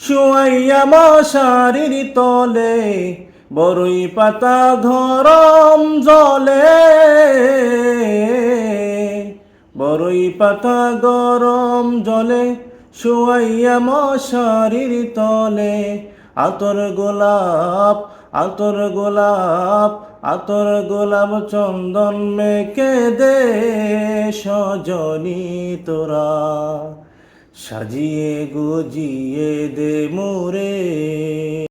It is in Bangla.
শুয়াইয়া মশারির তলে বড়ই পাতা গরম জলে। বড়ই পাতা গরম জলে, শুয়াইয়া মশারির তলে। আতর গোলাপ আতর গোলাপ আতর গোলাপ চন্দন মেকে দে সজনী তোরা। সাজিয়ে গুজিয়ে দে মোরে।